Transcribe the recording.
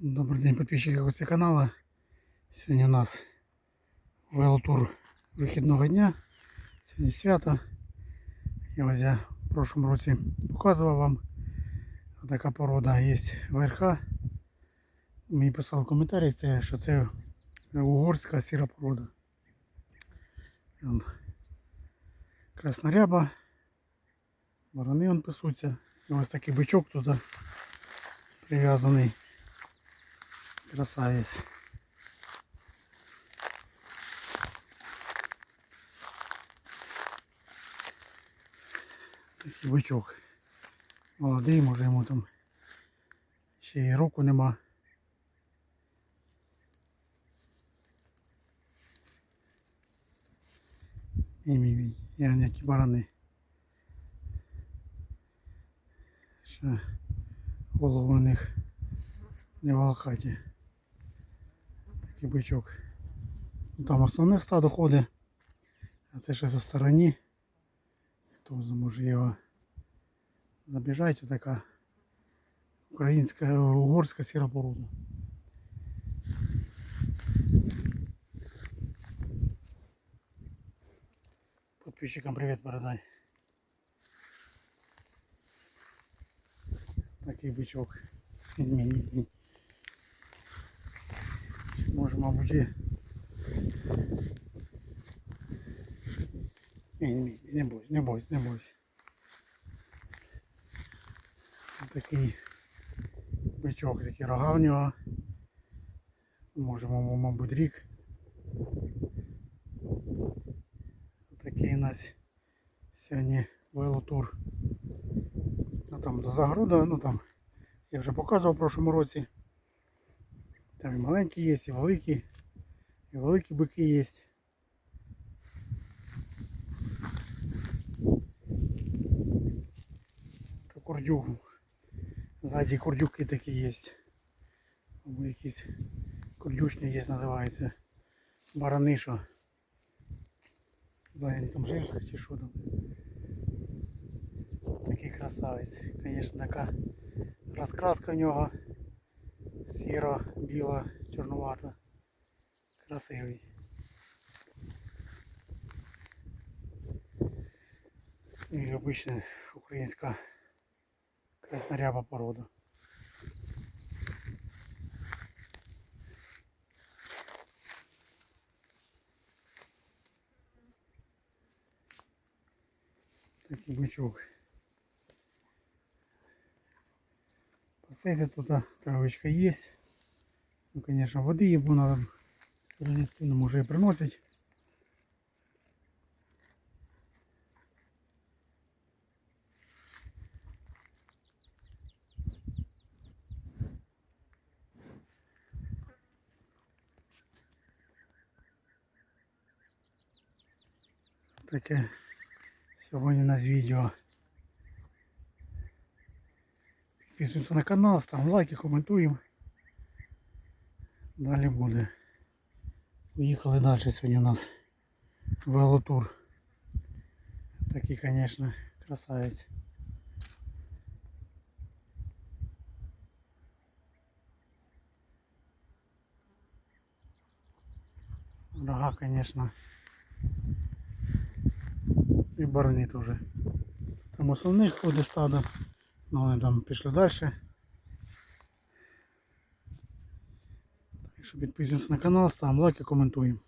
Добрий день, підписчики гості каналу. Сьогодні у нас велотур вихідного дня. Сьогодні свято. І ось я в прошлому році показував вам. Така порода є верха. Мені писав в коментарях, це, що це угорська сіра порода. Вон, Красна ряба. Ворони он пасуться. І ось такий бичок тут прив'язаний. Красавець. Такий бичок. Молодий, може йому там ще й року нема. І мій мій, барани. Ще голову у них не волохаті. Такий бичок. Ну, Там основне стадо ходить, а це ще за стороні. Хто зможе його забіжати, така українська, угорська сіра порода. Подписчикам привіт передай. Такий бичок. Ні-ні-ні. Може, мабуть, і... Ні, не бойся, не бойся, не бойся. Такий бичок, такі рога в нього. Може, м- мабуть, рік. Такий у нас сьогодні велотур. Ну там до загорода, ну там я вже показував в прошлому році. Там і маленькі є, і великі, і великі бики є. Та курдюк. Ззаді курдюки такі є. Або якісь курдючні є, називаються. Барани, що. Там жир чи що там. Такий красавець. Звісно, така розкраска в нього сіро, біла, чорнувата. Красивий. І обична українська красноряба порода. Такий бичок. Посадите тут травочка есть. Ну, конечно, воды ему надо принести, но уже и приносить. Таке сьогодні у нас відео. Підписуємося на канал, ставимо лайки, коментуємо. Далі буде. Поїхали далі сьогодні у нас велотур. Такий, звісно, красавець. Рога, звісно. І барани теж. Там основних ходить стадо. Ну, вони там пішли далі. Так що підписуємося на канал, ставимо лайки, коментуємо.